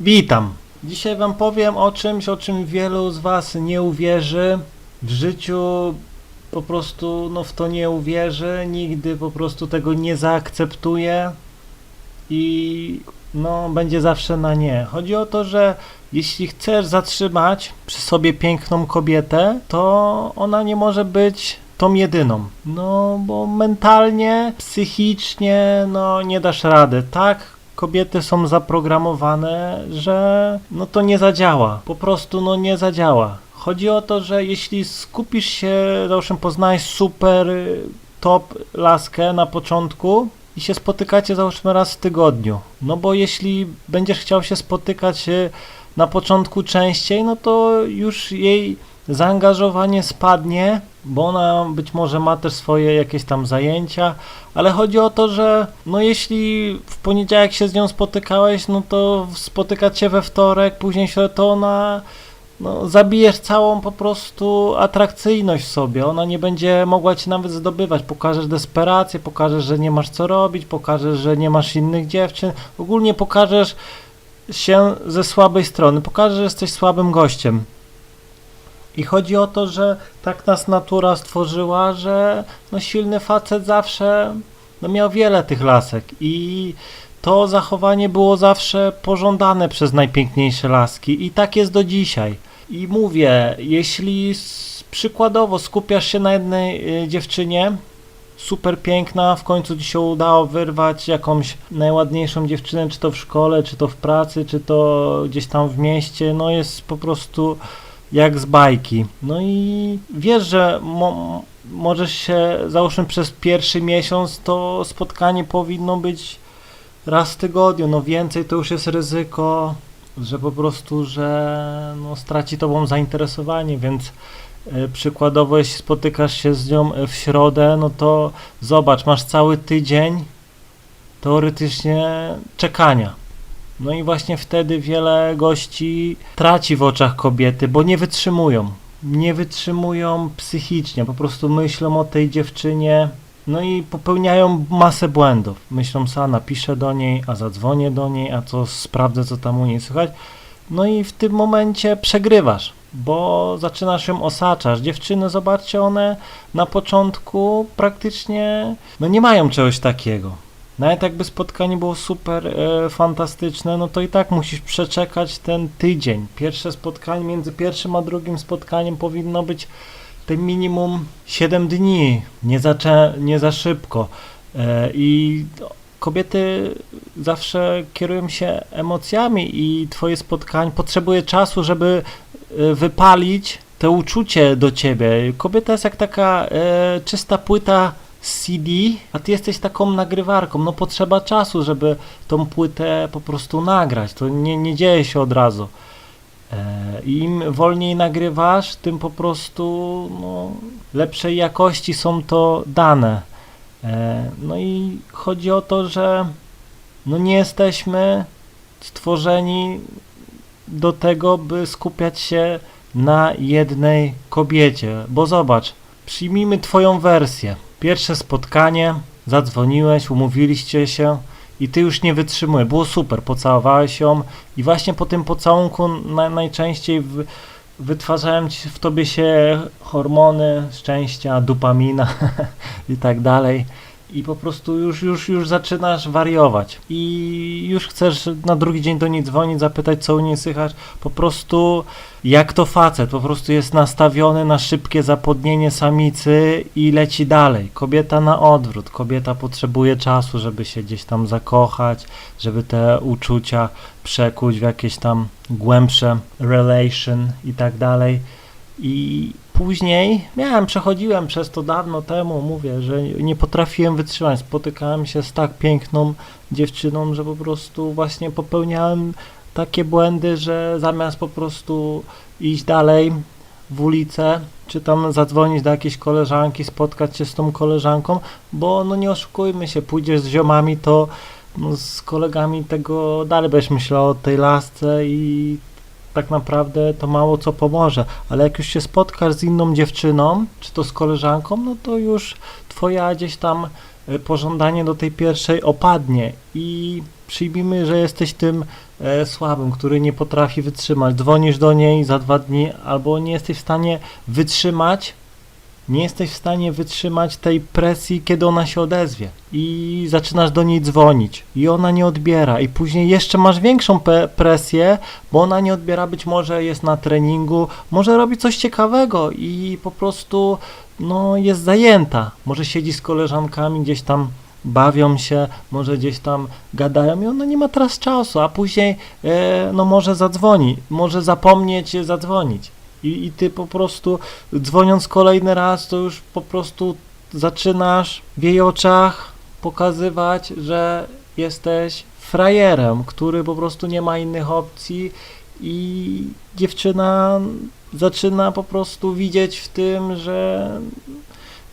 Witam. Dzisiaj Wam powiem o czymś, o czym wielu z Was nie uwierzy. W życiu po prostu no, w to nie uwierzy, nigdy po prostu tego nie zaakceptuje i no, będzie zawsze na nie. Chodzi o to, że jeśli chcesz zatrzymać przy sobie piękną kobietę, to ona nie może być tą jedyną. No, bo mentalnie, psychicznie, no nie dasz rady. Tak, kobiety są zaprogramowane, że no to nie zadziała. Po prostu no nie zadziała. Chodzi o to, że jeśli skupisz się, załóżmy poznałeś super y, top laskę na początku i się spotykacie załóżmy raz w tygodniu. No bo jeśli będziesz chciał się spotykać y, na początku częściej, no to już jej zaangażowanie spadnie, bo ona być może ma też swoje jakieś tam zajęcia, ale chodzi o to, że no jeśli w poniedziałek się z nią spotykałeś, no to spotykać się we wtorek, później środę, to ona no, zabijesz całą po prostu atrakcyjność sobie. Ona nie będzie mogła cię nawet zdobywać. Pokażesz desperację, pokażesz, że nie masz co robić, pokażesz, że nie masz innych dziewczyn. Ogólnie pokażesz się ze słabej strony. Pokażesz, że jesteś słabym gościem. I chodzi o to, że tak nas natura stworzyła, że no silny facet zawsze no miał wiele tych lasek i to zachowanie było zawsze pożądane przez najpiękniejsze laski i tak jest do dzisiaj. I mówię, jeśli przykładowo skupiasz się na jednej y, dziewczynie, super piękna, w końcu ci się udało wyrwać jakąś najładniejszą dziewczynę, czy to w szkole, czy to w pracy, czy to gdzieś tam w mieście, no jest po prostu jak z bajki. No i wiesz, że mo- możesz się, załóżmy przez pierwszy miesiąc, to spotkanie powinno być raz w tygodniu, no więcej to już jest ryzyko, że po prostu, że no, straci tobą zainteresowanie, więc e, przykładowo jeśli spotykasz się z nią e, w środę, no to zobacz, masz cały tydzień teoretycznie czekania. No i właśnie wtedy wiele gości traci w oczach kobiety, bo nie wytrzymują. Nie wytrzymują psychicznie, po prostu myślą o tej dziewczynie, no i popełniają masę błędów. Myślą sobie, napiszę do niej, a zadzwonię do niej, a co sprawdzę, co tam u niej słychać. No i w tym momencie przegrywasz, bo zaczynasz ją osaczać. Dziewczyny, zobaczcie, one na początku praktycznie no nie mają czegoś takiego. Nawet jakby spotkanie było super e, fantastyczne, no to i tak musisz przeczekać ten tydzień. Pierwsze spotkanie, między pierwszym a drugim spotkaniem powinno być te minimum 7 dni, nie za, nie za szybko. E, I kobiety zawsze kierują się emocjami i twoje spotkanie potrzebuje czasu, żeby e, wypalić to uczucie do ciebie. Kobieta jest jak taka e, czysta płyta CD, a ty jesteś taką nagrywarką. No potrzeba czasu, żeby tą płytę po prostu nagrać. To nie, nie dzieje się od razu. E, Im wolniej nagrywasz, tym po prostu no, lepszej jakości są to dane. E, No i chodzi o to, że no nie jesteśmy stworzeni do tego, by skupiać się na jednej kobiecie. Bo zobacz, przyjmijmy Twoją wersję. Pierwsze spotkanie, zadzwoniłeś, umówiliście się i Ty już nie wytrzymujesz. Było super, pocałowałeś ją i właśnie po tym pocałunku na, najczęściej w, wytwarzają ci w tobie się hormony szczęścia, dopamina i tak dalej. I po prostu już, już, już zaczynasz wariować. I już chcesz na drugi dzień do niej dzwonić, zapytać, co u niej słychać. Po prostu jak to facet, po prostu jest nastawiony na szybkie zapodnienie samicy i leci dalej. Kobieta na odwrót. Kobieta potrzebuje czasu, żeby się gdzieś tam zakochać, żeby te uczucia przekuć w jakieś tam głębsze relation i tak dalej. I później miałem, przechodziłem przez to dawno temu, mówię, że nie potrafiłem wytrzymać. Spotykałem się z tak piękną dziewczyną, że po prostu właśnie popełniałem takie błędy, że zamiast po prostu iść dalej w ulicę, czy tam zadzwonić do jakiejś koleżanki, spotkać się z tą koleżanką, bo no nie oszukujmy się, pójdziesz z ziomami, to no, z kolegami tego dalej będziesz myślał o tej lasce i tak naprawdę to mało co pomoże, ale jak już się spotkasz z inną dziewczyną, czy to z koleżanką, no to już twoja gdzieś tam y, pożądanie do tej pierwszej opadnie i przyjmijmy, że jesteś tym e, słabym, który nie potrafi wytrzymać. Dzwonisz do niej za dwa dni, albo nie jesteś w stanie wytrzymać, nie jesteś w stanie wytrzymać tej presji, kiedy ona się odezwie. I zaczynasz do niej dzwonić, i ona nie odbiera, i później jeszcze masz większą presję, bo ona nie odbiera, być może jest na treningu, może robi coś ciekawego i po prostu no, jest zajęta. Może siedzi z koleżankami gdzieś tam bawią się, może gdzieś tam gadają i ona nie ma teraz czasu, a później e, no może zadzwoni, może zapomnieć zadzwonić. I, I ty po prostu dzwoniąc kolejny raz, to już po prostu zaczynasz w jej oczach pokazywać, że jesteś frajerem, który po prostu nie ma innych opcji i dziewczyna zaczyna po prostu widzieć w tym, że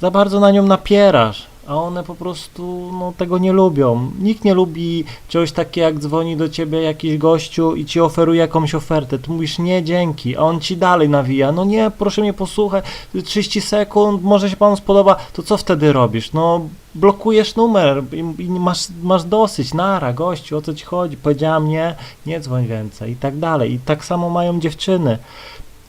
za bardzo na nią napierasz, a one po prostu no, tego nie lubią. Nikt nie lubi czegoś takiego, jak dzwoni do ciebie jakiś gościu i ci oferuje jakąś ofertę. Ty mówisz nie, dzięki, a on ci dalej nawija. No nie, proszę mnie posłuchać, 30 sekund, może się panu spodoba, to co wtedy robisz? No blokujesz numer i, i masz, masz dosyć, nara, gościu, o co ci chodzi? Powiedziałam nie, nie dzwoń więcej i tak dalej. I tak samo mają dziewczyny.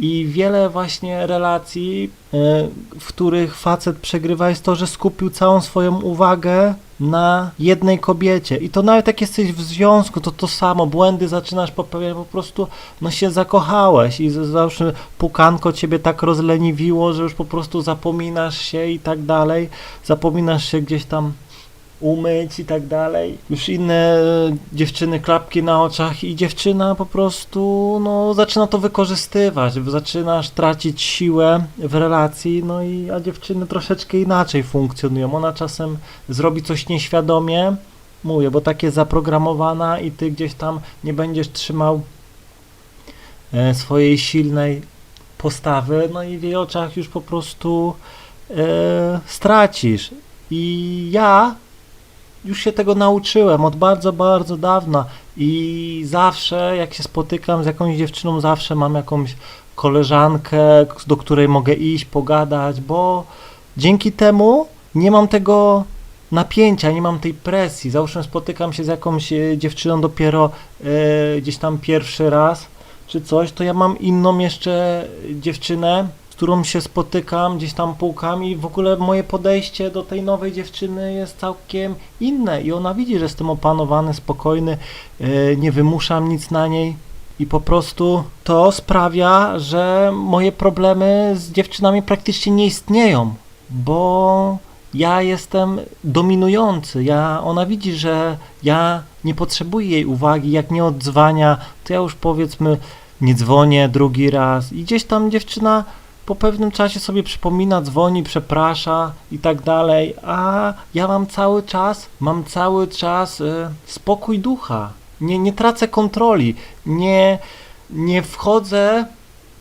I wiele właśnie relacji, e, w których facet przegrywa, jest to, że skupił całą swoją uwagę na jednej kobiecie. I to nawet jak jesteś w związku, to to samo, błędy zaczynasz popełniać, po prostu no się zakochałeś. I z- załóżmy pukanko ciebie tak rozleniwiło, że już po prostu zapominasz się i tak dalej, zapominasz się gdzieś tam umyć i tak dalej. Już inne e, dziewczyny klapki na oczach i dziewczyna po prostu no, zaczyna to wykorzystywać, zaczynasz tracić siłę w relacji, no i a dziewczyny troszeczkę inaczej funkcjonują. Ona czasem zrobi coś nieświadomie, mówię, bo tak jest zaprogramowana i ty gdzieś tam nie będziesz trzymał e, swojej silnej postawy, no i w jej oczach już po prostu e, stracisz. I ja już się tego nauczyłem od bardzo, bardzo dawna i zawsze jak się spotykam z jakąś dziewczyną, zawsze mam jakąś koleżankę, do której mogę iść, pogadać, bo dzięki temu nie mam tego napięcia, nie mam tej presji. Załóżmy spotykam się z jakąś e, dziewczyną dopiero e, gdzieś tam pierwszy raz czy coś, to ja mam inną jeszcze dziewczynę, którą się spotykam gdzieś tam półkami. I w ogóle moje podejście do tej nowej dziewczyny jest całkiem inne i ona widzi, że jestem opanowany, spokojny, e, nie wymuszam nic na niej i po prostu to sprawia, że moje problemy z dziewczynami praktycznie nie istnieją, bo ja jestem dominujący, ja, ona widzi, że ja nie potrzebuję jej uwagi, jak nie odzwania, to ja już powiedzmy nie dzwonię drugi raz i gdzieś tam dziewczyna po pewnym czasie sobie przypomina, dzwoni, przeprasza i tak dalej, a ja mam cały czas, mam cały czas y, spokój ducha, nie, nie tracę kontroli, nie, nie wchodzę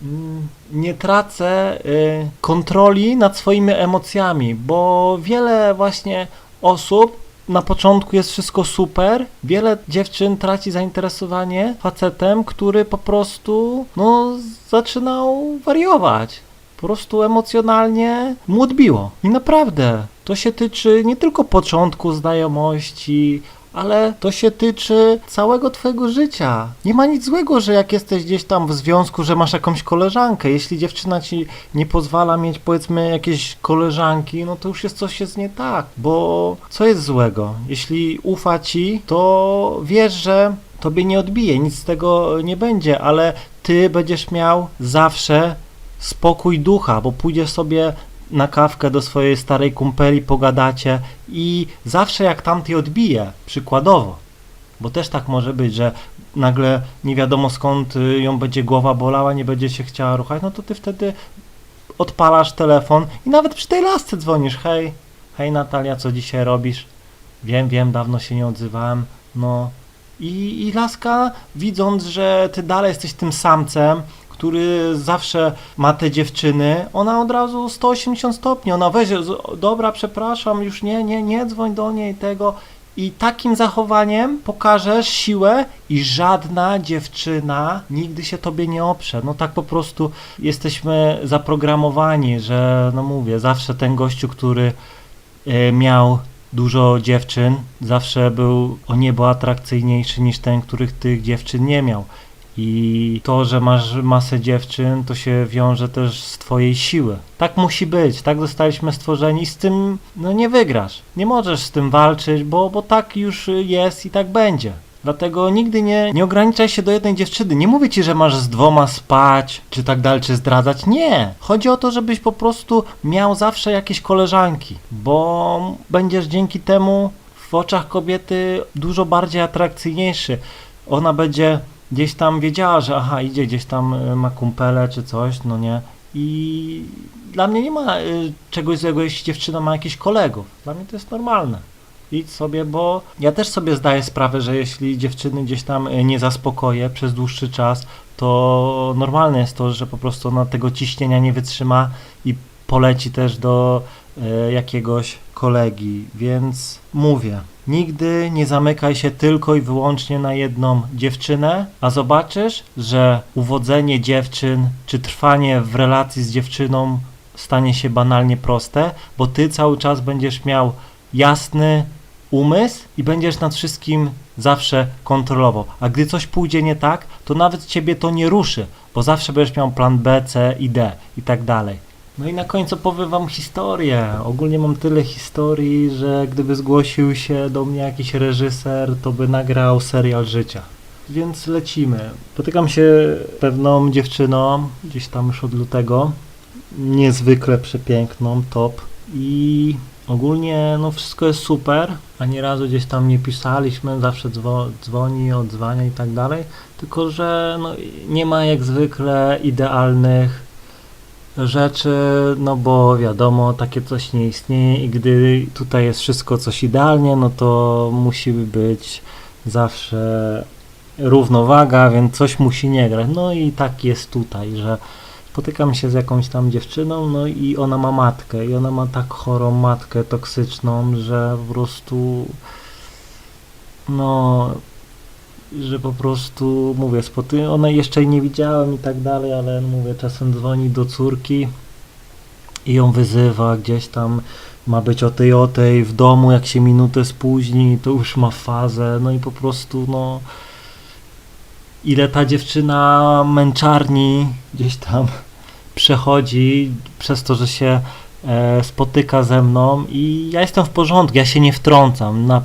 Mm, nie tracę y, kontroli nad swoimi emocjami, bo wiele właśnie osób na początku jest wszystko super, wiele dziewczyn traci zainteresowanie facetem, który po prostu no zaczynał wariować. Po prostu emocjonalnie mu odbiło. I naprawdę, to się tyczy nie tylko początku znajomości, ale to się tyczy całego twojego życia. Nie ma nic złego, że jak jesteś gdzieś tam w związku, że masz jakąś koleżankę. Jeśli dziewczyna ci nie pozwala mieć powiedzmy jakieś koleżanki, no to już jest coś jest nie tak, bo co jest złego? Jeśli ufa ci, to wiesz, że tobie nie odbije, nic z tego nie będzie, ale ty będziesz miał zawsze spokój ducha, bo pójdziesz sobie na kawkę do swojej starej kumpeli, pogadacie i zawsze jak tamtej odbije, przykładowo, bo też tak może być, że nagle nie wiadomo skąd y, ją będzie głowa bolała, nie będzie się chciała ruchać, no to ty wtedy odpalasz telefon i nawet przy tej lasce dzwonisz, hej, hej Natalia, co dzisiaj robisz? Wiem, wiem, dawno się nie odzywałem, no i, i laska widząc, że ty dalej jesteś tym samcem, który zawsze ma te dziewczyny, ona od razu 180 stopni, ona z- dobra, przepraszam, już nie, nie, nie dzwoń do niej tego i takim zachowaniem pokażesz siłę i żadna dziewczyna nigdy się tobie nie oprze. No tak po prostu jesteśmy zaprogramowani, że no mówię, zawsze ten gościu, który e, miał dużo dziewczyn, zawsze był o niebo atrakcyjniejszy niż ten, których tych dziewczyn nie miał. I to, że masz masę dziewczyn, to się wiąże też z twojej siły. Tak musi być, tak zostaliśmy stworzeni, z tym no nie wygrasz. Nie możesz z tym walczyć, bo, bo tak już jest i tak będzie. Dlatego nigdy nie, nie ograniczaj się do jednej dziewczyny. Nie mówię ci, że masz z dwoma spać, czy tak dalej, czy zdradzać. Nie. Chodzi o to, żebyś po prostu miał zawsze jakieś koleżanki, bo będziesz dzięki temu w oczach kobiety dużo bardziej atrakcyjniejszy. Ona będzie gdzieś tam wiedziała, że aha, idzie gdzieś tam y, ma kumpele czy coś, no nie. I dla mnie nie ma y, czegoś złego, jeśli dziewczyna ma jakichś kolegów. Dla mnie to jest normalne. Idź sobie, bo ja też sobie zdaję sprawę, że jeśli dziewczyny gdzieś tam y, nie zaspokoję przez dłuższy czas, to normalne jest to, że po prostu ona tego ciśnienia nie wytrzyma i poleci też do e, jakiegoś kolegi. Więc mówię, nigdy nie zamykaj się tylko i wyłącznie na jedną dziewczynę, a zobaczysz, że uwodzenie dziewczyn czy trwanie w relacji z dziewczyną stanie się banalnie proste, bo ty cały czas będziesz miał jasny umysł i będziesz nad wszystkim zawsze kontrolował. A gdy coś pójdzie nie tak, to nawet ciebie to nie ruszy, bo zawsze będziesz miał plan B, C i D i tak dalej. No i na końcu powiem wam historię. Ogólnie mam tyle historii, że gdyby zgłosił się do mnie jakiś reżyser, to by nagrał serial życia. Więc lecimy. Spotykam się pewną dziewczyną, gdzieś tam już od lutego. Niezwykle przepiękną, top. I ogólnie no wszystko jest super. Ani razu gdzieś tam nie pisaliśmy, zawsze dzwo- dzwoni, odzwania i tak dalej. Tylko, że no, nie ma jak zwykle idealnych rzeczy, no bo wiadomo, takie coś nie istnieje i gdy tutaj jest wszystko coś idealnie, no to musi być zawsze równowaga, więc coś musi nie grać. No i tak jest tutaj, że spotykam się z jakąś tam dziewczyną, no i ona ma matkę i ona ma tak chorą matkę toksyczną, że po prostu no że po prostu mówię, spoty, one jeszcze nie widziałem i tak dalej, ale mówię, czasem dzwoni do córki i ją wyzywa gdzieś tam ma być o tej o tej w domu, jak się minutę spóźni, to już ma fazę, no i po prostu no ile ta dziewczyna męczarni gdzieś tam przechodzi przez to, że się e, spotyka ze mną i ja jestem w porządku, ja się nie wtrącam, na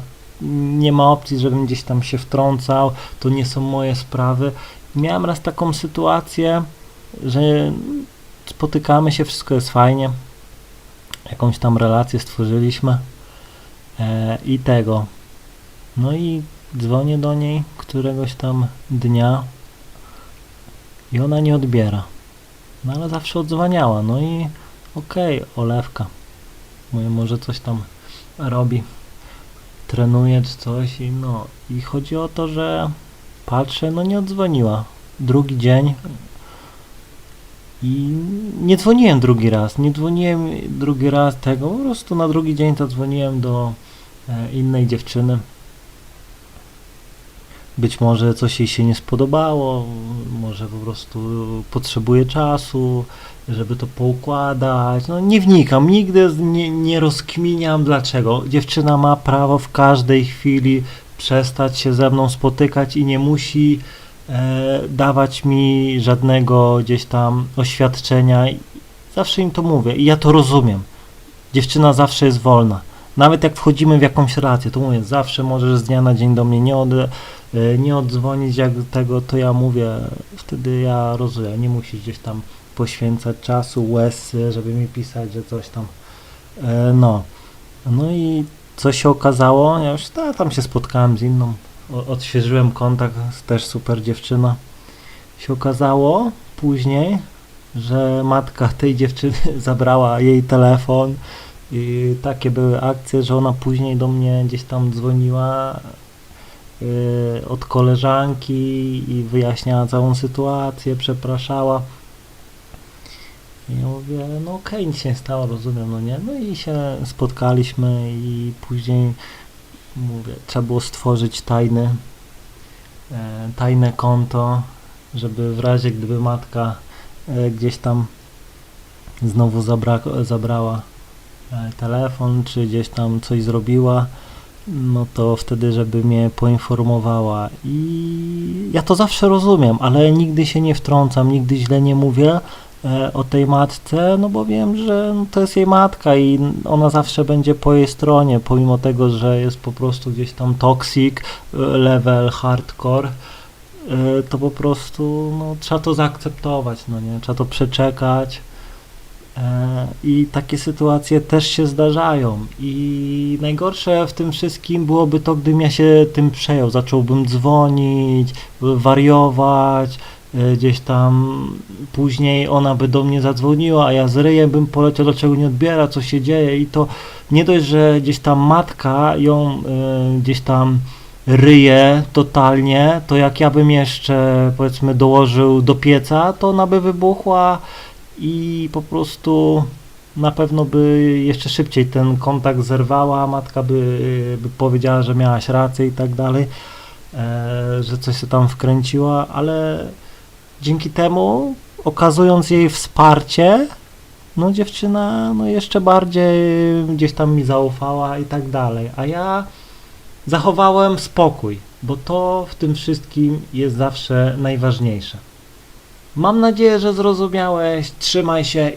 nie ma opcji, żebym gdzieś tam się wtrącał, to nie są moje sprawy. Miałem raz taką sytuację, że spotykamy się, wszystko jest fajnie, jakąś tam relację stworzyliśmy e, i tego. No i dzwonię do niej któregoś tam dnia i ona nie odbiera. No ale zawsze odzwaniała, no i okej, olewka. Mówię, może coś tam robi trenuje czy coś i no i chodzi o to, że patrzę, no nie odzwoniła. Drugi dzień i nie dzwoniłem drugi raz, nie dzwoniłem drugi raz tego, po prostu na drugi dzień to dzwoniłem do e, innej dziewczyny. Być może coś jej się nie spodobało, może po prostu potrzebuje czasu, żeby to poukładać. No nie wnikam, nigdy nie, nie rozkminiam dlaczego. Dziewczyna ma prawo w każdej chwili przestać się ze mną spotykać i nie musi e, dawać mi żadnego gdzieś tam oświadczenia. Zawsze im to mówię i ja to rozumiem. Dziewczyna zawsze jest wolna. Nawet jak wchodzimy w jakąś relację, to mówię, zawsze możesz z dnia na dzień do mnie nie, od, e, nie oddzwonić jak tego, to ja mówię, wtedy ja rozumiem, nie musisz gdzieś tam poświęcać czasu, łez, żeby mi pisać, że coś tam. E, no. No i co się okazało? Ja już ta, tam się spotkałem z inną, odświeżyłem kontakt, też super dziewczyna. Się okazało później, że matka tej dziewczyny zabrała jej telefon i takie były akcje, że ona później do mnie gdzieś tam dzwoniła yy, od koleżanki i wyjaśniała całą sytuację, przepraszała. I ja mówię, no okej, nic się nie stało, rozumiem, no nie? No i się spotkaliśmy i później, mówię, trzeba było stworzyć tajny, e, tajne konto, żeby w razie gdyby matka e, gdzieś tam znowu zabra zabrała telefon, czy gdzieś tam coś zrobiła, no to wtedy, żeby mnie poinformowała. I ja to zawsze rozumiem, ale nigdy się nie wtrącam, nigdy źle nie mówię e, o tej matce, no bo wiem, że to jest jej matka i ona zawsze będzie po jej stronie, pomimo tego, że jest po prostu gdzieś tam toxic, e, level hardcore, e, to po prostu no, trzeba to zaakceptować, no nie, trzeba to przeczekać. E, I takie sytuacje też się zdarzają. I najgorsze w tym wszystkim byłoby to, gdybym ja się tym przejął. Zacząłbym dzwonić, wariować, e, gdzieś tam później ona by do mnie zadzwoniła, a ja z ryjem bym poleciał, dlaczego nie odbiera, co się dzieje. I to nie dość, że gdzieś tam matka ją e, gdzieś tam ryje totalnie, to jak ja bym jeszcze powiedzmy dołożył do pieca, to ona by wybuchła i po prostu na pewno by jeszcze szybciej ten kontakt zerwała, matka by, by powiedziała, że miałaś rację i tak dalej, e, że coś się tam wkręciła, ale dzięki temu, okazując jej wsparcie, no dziewczyna no jeszcze bardziej gdzieś tam mi zaufała i tak dalej, a ja zachowałem spokój, bo to w tym wszystkim jest zawsze najważniejsze. Mam nadzieję, że zrozumiałeś. Trzymaj się